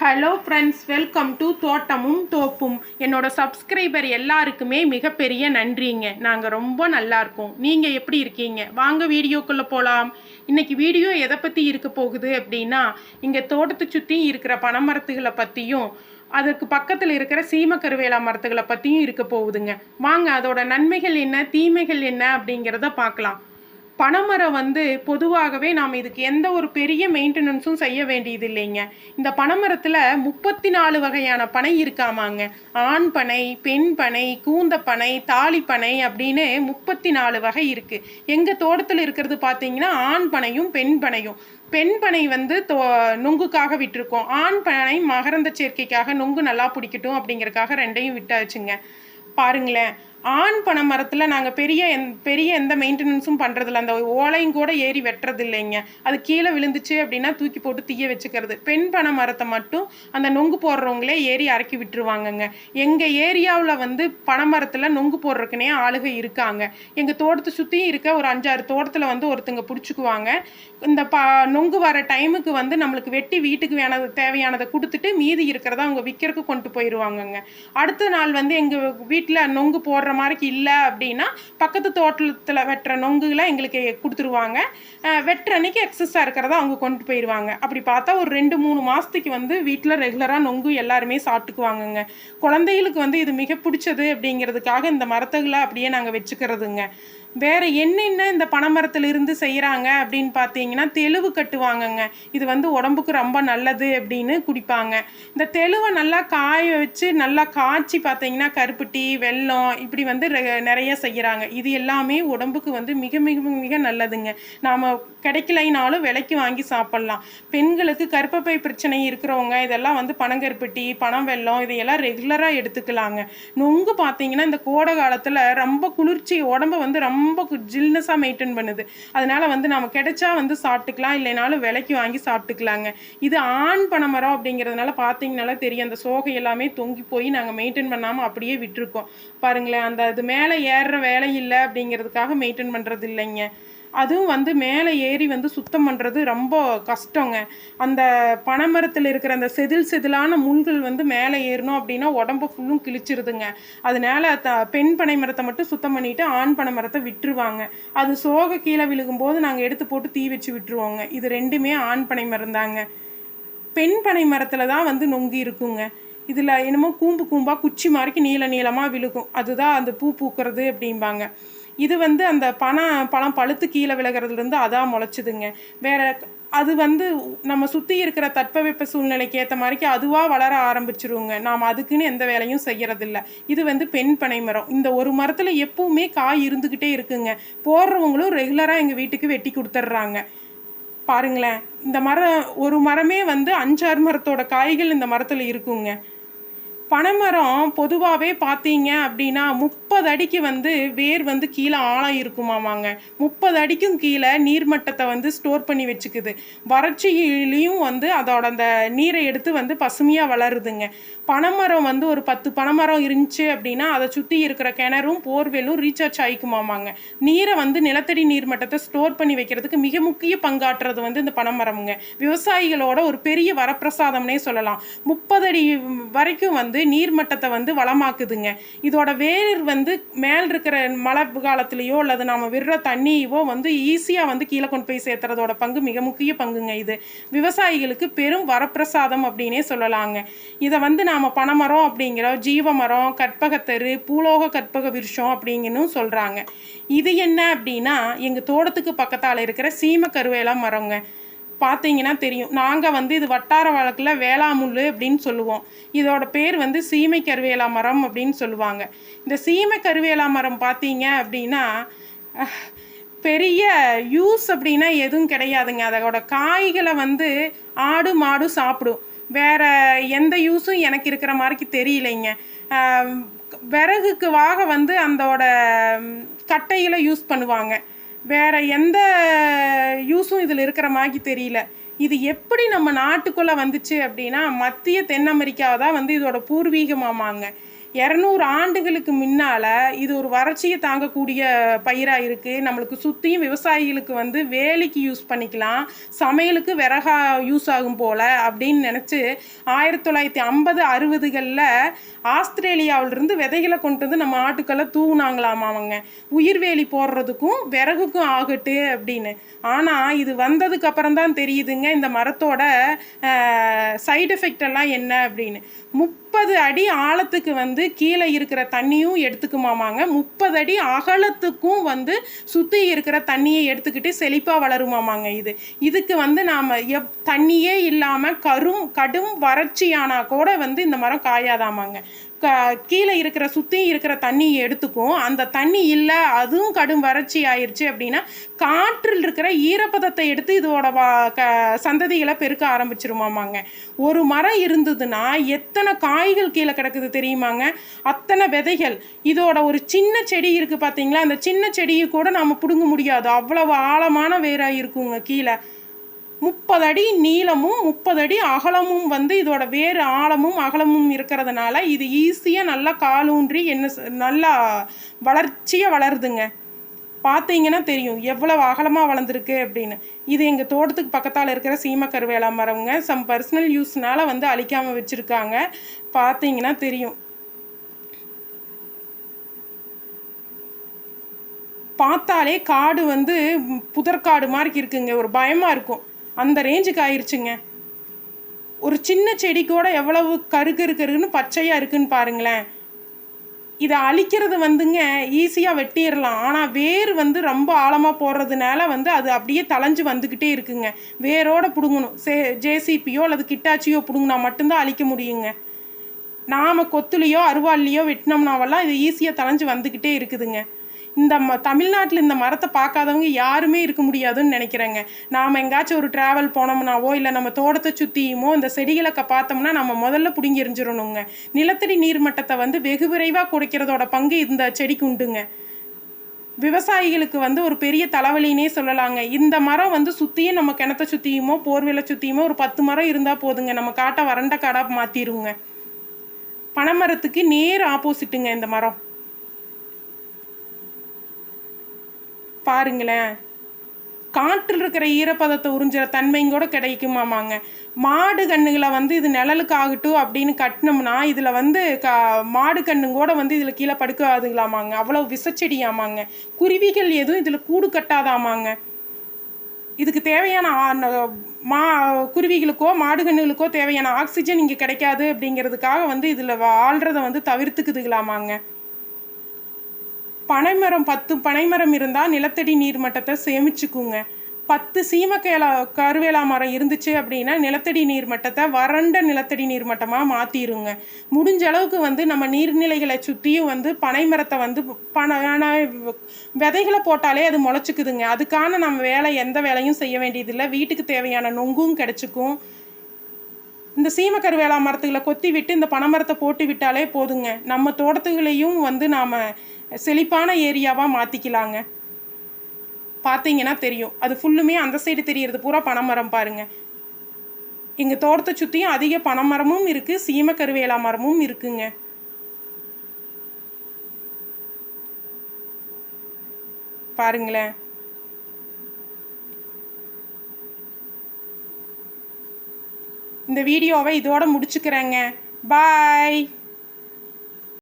Hello friends welcome to தோட்டமும் தோப்பும் என்னோட சப்ஸ்கிரைபர் எல்லாருக்குமே மிகப்பெரிய நன்றிங்க. நாங்கள் ரொம்ப நல்லா இருக்கோம். நீங்கள் எப்படி இருக்கீங்க? வாங்க வீடியோக்குள்ளே போகலாம் இன்றைக்கி வீடியோ எதை பற்றி இருக்க போகுது அப்படின்னா இங்கே தோட்டத்தை சுற்றி இருக்கிற பனைமரத்துகளை பற்றியும் அதுக்கு பக்கத்தில் இருக்கிற சீம கருவேலா மரத்துகளை பற்றியும் இருக்க போகுதுங்க. வாங்க அதோட நன்மைகள் என்ன தீமைகள் என்ன அப்படிங்கிறத பார்க்கலாம். பனைமரம் வந்து பொதுவாகவே நாம் இதுக்கு எந்த ஒரு பெரிய மெயின்டெனன்ஸும் செய்ய வேண்டியது இல்லைங்க இந்த பனைமரத்தில் முப்பத்தி நாலு வகையான பனை இருக்காமாங்க. ஆண் பனை பெண் பனை கூந்த பனை தாலி பனை அப்படின்னு முப்பத்தி நாலு வகை இருக்குது எங்கள் தோட்டத்தில் இருக்கிறது பார்த்தீங்கன்னா ஆண் பனையும் பெண் பனையும். பெண் பனை வந்து தோ நுங்குக்காக விட்டுருக்கோம். ஆண் பனை மகரந்த சேர்க்கைக்காக நுங்கு நல்லா பிடிக்கட்டும் அப்படிங்கிறக்காக ரெண்டையும் விட்டாச்சுங்க. பாருங்களேன். ஆண் பனை மரத்தில் நாங்கள் பெரிய எந் பெரிய எந்த மெயின்டெனன்ஸும் பண்ணுறதில்ல அந்த ஓலையும் கூட ஏறி வெட்டுறது இல்லைங்க. அது கீழே விழுந்துச்சு அப்படின்னா தூக்கி போட்டு தீய வச்சுக்கிறது. பெண் பனை மரத்தை மட்டும் அந்த நொங்கு போடுறவங்களே ஏறி இறக்கி விட்டுருவாங்கங்க. எங்கள் ஏரியாவில் வந்து பனை மரத்தில் நொங்கு போடுறதுக்குனே ஆளுக இருக்காங்க. எங்கள் தோட்டத்தை சுற்றியும் இருக்க ஒரு அஞ்சாறு தோட்டத்தில் வந்து ஒருத்தங்க பிடிச்சிக்குவாங்க. இந்த ப நொங்கு வர டைமுக்கு வந்து நம்மளுக்கு வெட்டி வீட்டுக்கு வேணது தேவையானதை கொடுத்துட்டு மீதி இருக்கிறத அவங்க விற்கிறதுக்கு கொண்டு போயிடுவாங்கங்க அடுத்த நாள் வந்து எங்கள் வீட்டில் நொங்கு போடுற மாதிரிக்கு இல்லை அப்படின்னா பக்கத்து தோட்டத்தில் வெட்டுற நொங்குகளை எங்களுக்கு கொடுத்துருவாங்க. வெட்டுற அன்னைக்கு எக்ஸஸாக இருக்கிறத அவங்க கொண்டு போயிடுவாங்க அப்படி பார்த்தா ஒரு ரெண்டு மூணு மாதத்துக்கு வந்து வீட்டில் ரெகுலராக நொங்கு எல்லாருமே சாப்பிட்டுக்குவாங்கங்க. குழந்தைகளுக்கு வந்து இது மிக பிடிச்சது அப்படிங்கிறதுக்காக இந்த மரத்துகளை அப்படியே நாங்கள் வச்சுக்கிறதுங்க. வேறு என்னென்ன இந்த பனைமரத்துல இருந்து செய்கிறாங்க அப்படின்னு பார்த்தீங்கன்னா தெளுவு கட்டுவாங்கங்க. இது வந்து உடம்புக்கு ரொம்ப நல்லது அப்படின்னு குடிப்பாங்க. இந்த தெளுவை நல்லா காய வச்சு நல்லா காய்ச்சி பார்த்தீங்கன்னா கருப்பட்டி வெல்லம் இப்படி வந்து நிறைய செய்கிறாங்க இது எல்லாமே உடம்புக்கு வந்து மிக மிக மிக நல்லதுங்க. நாம் கிடைக்கலைனாலும் விலைக்கு வாங்கி சாப்பிட்லாம். பெண்களுக்கு கருப்பப்பை பிரச்சனை இருக்கிறவங்க இதெல்லாம் வந்து பனங்கருப்பட்டி பனம் வெல்லம் இதையெல்லாம் ரெகுலராக எடுத்துக்கலாங்க. நொங்கு பார்த்தீங்கன்னா இந்த கோடை காலத்தில் ரொம்ப குளிர்ச்சி உடம்ப வந்து ரொம்ப ரொம்ப ஜில்னஸாக மெயின்டைன் பண்ணுது. அதனால் வந்து நம்ம கிடைச்சா வந்து சாப்பிட்டுக்கலாம் இல்லைனாலும் விலைக்கு வாங்கி சாப்பிட்டுக்கலாங்க. இது ஆண் பனைமரம் அப்படிங்கிறதுனால பார்த்தீங்கனால தெரியும். அந்த சோகை எல்லாமே தொங்கி போய் நாங்கள் மெயின்டைன் பண்ணாமல் அப்படியே விட்டுருக்கோம். பாருங்களேன் அந்த அது மேலே ஏறுற வேலை இல்லை அப்படிங்கிறதுக்காக மெயின்டைன் பண்ணுறது இல்லைங்க. அதுவும் வந்து மேலே ஏறி வந்து சுத்தம் பண்ணுறது ரொம்ப கஷ்டங்க. அந்த பனைமரத்தில் இருக்கிற அந்த செதில் செதிலான முள்கள் வந்து மேலே ஏறணும் அப்படின்னா உடம்பு ஃபுல்லும் கிழிச்சிருதுங்க. அதனால த பெண் பனை மரத்தை மட்டும் சுத்தம் பண்ணிவிட்டு ஆண் பனை மரத்தை விட்டுருவாங்க. அது சோக கீழே விழுகும்போது நாங்கள் எடுத்து போட்டு தீ வச்சு விட்டுருவோங்க. இது ரெண்டுமே ஆண் பனை மரம் தாங்க பெண் பனை மரத்தில் தான் வந்து நொங்கி இருக்குங்க. இதில் என்னமோ கூம்பு கூம்பாக குச்சி மாதிரிக்கு நீள நீளமாக விழுகும். அதுதான் அந்த பூ பூக்கிறது அப்படிம்பாங்க. இது வந்து அந்த பணம் பழம் பழுத்து கீழே விலகிறதுலேருந்து அதான் முளைச்சிதுங்க. வேற அது வந்து நம்ம சுற்றி இருக்கிற தட்பவெப்ப சூழ்நிலைக்கு ஏற்ற மாதிரிக்கு அதுவாக வளர ஆரம்பிச்சிருவோங்க நாம் அதுக்குன்னு எந்த வேலையும் செய்கிறதில்ல இது வந்து பெண் பனை மரம். இந்த ஒரு மரத்தில் எப்பவுமே காய் இருந்துக்கிட்டே இருக்குங்க. போடுறவங்களும் ரெகுலராக எங்கள் வீட்டுக்கு வெட்டி கொடுத்துட்றாங்க. பாருங்களேன். இந்த மரம் ஒரு மரமே வந்து அஞ்சாறு மரத்தோட காய்கள் இந்த மரத்தில் இருக்குங்க. பனைமரம் பொதுவாகவே பார்த்தீங்க அப்படின்னா முப்பது அடிக்கு வந்து வேர் வந்து கீழே ஆழம் இருக்குமாமாங்க முப்பது அடிக்கும் கீழே நீர்மட்டத்தை வந்து ஸ்டோர் பண்ணி வச்சுக்குது. வறட்சியிலையும் வந்து அதோட அந்த நீரை எடுத்து வந்து பசுமையாக வளருதுங்க. பனைமரம் வந்து ஒரு பத்து பனைமரம் இருந்துச்சு அப்படின்னா அதை சுற்றி இருக்கிற கிணறும் போர்வெலும் ரீசார்ஜ் ஆகிக்குமாமாங்க நீரை வந்து நிலத்தடி நீர்மட்டத்தை ஸ்டோர் பண்ணி வைக்கிறதுக்கு மிக முக்கிய பங்காற்றுறது வந்து இந்த பனைமரம்ங்க. விவசாயிகளோட ஒரு பெரிய வரப்பிரசாதம்னே சொல்லலாம். முப்பது அடி வரைக்கும் வந்து நீர்மட்டத்தை வந்து வளமாக்குதுங்க. இதோட வேர் வந்து மேல் இருக்கிற மழை காலத்துலேயோ அல்லது நாம் விடுற தண்ணியவோ வந்து ஈஸியாக வந்து கீழே கொண்டு போய் சேர்த்துறதோட பங்கு மிக முக்கிய பங்குங்க இது. விவசாயிகளுக்கு பெரும் வரப்பிரசாதம் அப்படின்னே சொல்லலாங்க. இதை வந்து நாம் பனைமரம் அப்படிங்கிறோம் ஜீவமரம் கற்பகத்தரு பூலோக கற்பக விருஷம் அப்படிங்கன்னு சொல்கிறாங்க இது என்ன அப்படின்னா எங்கள் தோட்டத்துக்கு பக்கத்தால் இருக்கிற சீம கருவேலா மரங்க. பார்த்தீங்கன்னா தெரியும். நாங்கள் வந்து இது வட்டார வழக்கில் வேளாமுள் அப்படின்னு சொல்லுவோம். இதோட பேர் வந்து சீமை கருவேலா மரம் அப்படின்னு சொல்லுவாங்க. இந்த சீமை கருவேலா மரம் பார்த்தீங்க அப்படின்னா பெரிய யூஸ் அப்படின்னா எதுவும் கிடையாதுங்க. அதோட காய்களை வந்து ஆடு மாடு சாப்பிடும். வேற எந்த யூஸும் எனக்கு இருக்கிற மாதிரிக்கு தெரியலைங்க. விறகுக்குவாக வந்து அந்தோட கட்டையில் கட்டைகளை யூஸ் பண்ணுவாங்க. வேறு எந்த யூஸும் இதில் இருக்கிற மாதிரி தெரியல. இது எப்படி நம்ம நாட்டுக்குள்ளே வந்துச்சு அப்படின்னா மத்திய தென் அமெரிக்காவை தான் வந்து இதோட பூர்வீகமாமாங்க இரநூறு ஆண்டுகளுக்கு முன்னால் இது ஒரு வறட்சியை தாங்கக்கூடிய பயிராக இருக்குது நம்மளுக்கு சுற்றியும் விவசாயிகளுக்கு வந்து வேலைக்கு யூஸ் பண்ணிக்கலாம். சமையலுக்கு விறகா யூஸ் ஆகும் போல் அப்படின்னு நினச்சி ஆயிரத்தி தொள்ளாயிரத்தி ஐம்பது அறுபதுகளில் ஆஸ்திரேலியாவிலிருந்து விதைகளை கொண்டு வந்து நம்ம ஆட்டுக்கெல்லாம் தூவுனாங்களாமா அவங்க. உயிர்வேலி போடுறதுக்கும் விறகுக்கும் ஆகட்டு அப்படின்னு. ஆனால் இது வந்ததுக்கப்புறம் தான் தெரியுதுங்க இந்த மரத்தோட சைடு எஃபெக்ட் எல்லாம் என்ன அப்படின்னு? முப்பது அடி ஆழத்துக்கு வந்து கீழே இருக்கிற தண்ணியும் எடுத்துக்குமாமாங்க. முப்பது அடி அகலத்துக்கும் வந்து சுற்றி இருக்கிற தண்ணியை எடுத்துக்கிட்டு செழிப்பாக வளருமாமாங்க இது. இதுக்கு வந்து நாம் எப் தண்ணியே இல்லாமல் கரும் கடும் வறட்சியானா கூட வந்து இந்த மரம் காயாதாமாங்க. க கீழே இருக்கிற சுற்றி இருக்கிற தண்ணி எடுத்துக்கும். அந்த தண்ணி இல்லை அதுவும் கடும் வறட்சி ஆயிடுச்சு அப்படின்னா காற்றில் இருக்கிற ஈரப்பதத்தை எடுத்து இதோட வா க சந்ததிகளை பெருக்க ஆரம்பிச்சிருமாமாங்க. ஒரு மரம் இருந்ததுன்னா எத்தனை காய்கள் கீழே கிடக்குது தெரியுமாங்க? அத்தனை விதைகள். இதோட ஒரு சின்ன செடி இருக்குது பார்த்தீங்களா? அந்த சின்ன செடியை கூட நாம் பிடுங்க முடியாது. அவ்வளவு ஆழமான வேராக இருக்குங்க கீழே. முப்பது அடி நீளமும் முப்பது அடி அகலமும் வந்து இதோட வேறு ஆழமும் அகலமும் இருக்கிறதுனால இது ஈஸியாக நல்லா காலூன்றி என்ன நல்லா வளர்ச்சியாக வளருதுங்க. பார்த்தீங்கன்னா தெரியும். எவ்வளவு அகலமாக வளர்ந்துருக்கு அப்படின்னு. இது எங்கள் தோட்டத்துக்கு பக்கத்தால் இருக்கிற சீம கருவேலா மரம்ங்க. சம் பர்சனல் யூஸ்னால் வந்து அழிக்காமல் வச்சுருக்காங்க. பார்த்தீங்கன்னா தெரியும். பார்த்தாலே காடு வந்து புதற்காடு மாதிரி இருக்குங்க. ஒரு பயமாக இருக்கும். அந்த ரேஞ்சுக்கு ஆயிடுச்சுங்க ஒரு சின்ன செடி கூட எவ்வளவு கரு கரு கருன்னு பச்சையாக இருக்குன்னு பாருங்களேன். இதை அழிக்கிறது வந்துங்க ஈஸியாக வெட்டிடலாம். ஆனால் வேர் வந்து ரொம்ப ஆழமாக போடுறதுனால வந்து அது அப்படியே தலைஞ்சு வந்துக்கிட்டே இருக்குங்க. வேரோடு பிடுங்கணும். சே ஜேசிபியோ அல்லது கிட்டாச்சியோ பிடுங்கினா மட்டும்தான் அழிக்க முடியுங்க. நாம் கொத்துலேயோ அருவாள்லேயோ வெட்டினோம்னாவெல்லாம் இது ஈஸியாக தலைஞ்சு வந்துக்கிட்டே இருக்குதுங்க. இந்த ம தமிழ்நாட்டில் இந்த மரத்தை பார்க்காதவங்க யாருமே இருக்க முடியாதுன்னு நினைக்கிறேங்க. நாம் எங்காச்சும் ஒரு ட்ராவல் போனோம்னாவோ இல்லை நம்ம தோட்டத்தை சுற்றியுமோ இந்த செடிகளை பார்த்தோம்னா நம்ம முதல்ல பிடுங்கிரிஞ்சிடணுங்க நிலத்தடி நீர்மட்டத்தை வந்து வெகு விரைவாக குறைக்கிறதோட பங்கு இந்த செடிக்கு உண்டுங்க. விவசாயிகளுக்கு வந்து ஒரு பெரிய தலைவலினே சொல்லலாங்க. இந்த மரம் வந்து சுற்றியும் நம்ம கிணத்த சுற்றியுமோ போர்வெலை சுற்றியுமோ ஒரு பத்து மரம் இருந்தால் போதுங்க. நம்ம காட்டை வறண்ட காடாக மாற்றிடுவோங்க பனைமரத்துக்கு நேர் ஆப்போசிட்டுங்க இந்த மரம். பாருங்களேன். காற்றில் இருக்கிற ஈரப்பதத்தை உறிஞ்சுற தன்மையும் கூட கிடைக்குமாமாங்க. மாடு கண்ணுகளை வந்து இது நிழலுக்கு ஆகட்டும் அப்படின்னு கட்டினோம்னா இதில் வந்து க மாடு கண்ணுங்கூட வந்து இதில் கீழே படுக்காதுங்களாமாங்க. அவ்வளோ விசச்செடியாமாங்க. குருவிகள் எதுவும் இதில் கூடு கட்டாதாமாங்க. இதுக்கு தேவையான மா குருவிகளுக்கோ மாடுகண்ணுகளுக்கோ தேவையான ஆக்சிஜன் இங்கே கிடைக்காது அப்படிங்கிறதுக்காக வந்து இதில் வாழ்கிறத வந்து தவிர்த்துக்குதுங்களாமாங்க. பனைமரம் பத்து பனைமரம் இருந்தால் நிலத்தடி நீர் மட்டத்தை சேமிச்சுக்குங்க. பத்து சீமக்கேலா கருவேலா மரம் இருந்துச்சு அப்படின்னா நிலத்தடி நீர் மட்டத்தை வறண்ட நிலத்தடி நீர் மட்டமாக மாற்றிடுங்க முடிஞ்ச அளவுக்கு வந்து நம்ம நீர்நிலைகளை சுற்றியும் வந்து பனைமரத்தை வந்து பனை விதைகளை போட்டாலே அது முளைச்சிக்குதுங்க. அதுக்கான நம்ம வேலை எந்த வேலையும் செய்ய வேண்டியதில்லை. வீட்டுக்கு தேவையான நொங்கும் கிடச்சிக்கும். இந்த சீமக்கருவேலா மரத்துகளை கொத்தி விட்டு இந்த பனைமரத்தை போட்டு விட்டாலே போதுங்க. நம்ம தோட்டத்துகளையும் வந்து நாம் செழிப்பான ஏரியாவாக மாற்றிக்கலாங்க பார்த்தீங்கன்னா தெரியும். அது ஃபுல்லுமே அந்த சைடு தெரியறது பூரா பனைமரம் பாருங்க. எங்கள் தோட்டத்தை சுற்றியும் அதிக பனைமரமும் இருக்குது சீமக்கருவேலா மரமும் இருக்குங்க. பாருங்களேன். இந்த வீடியோவை இதோட முடிச்சுக்கிறேங்க. பாய்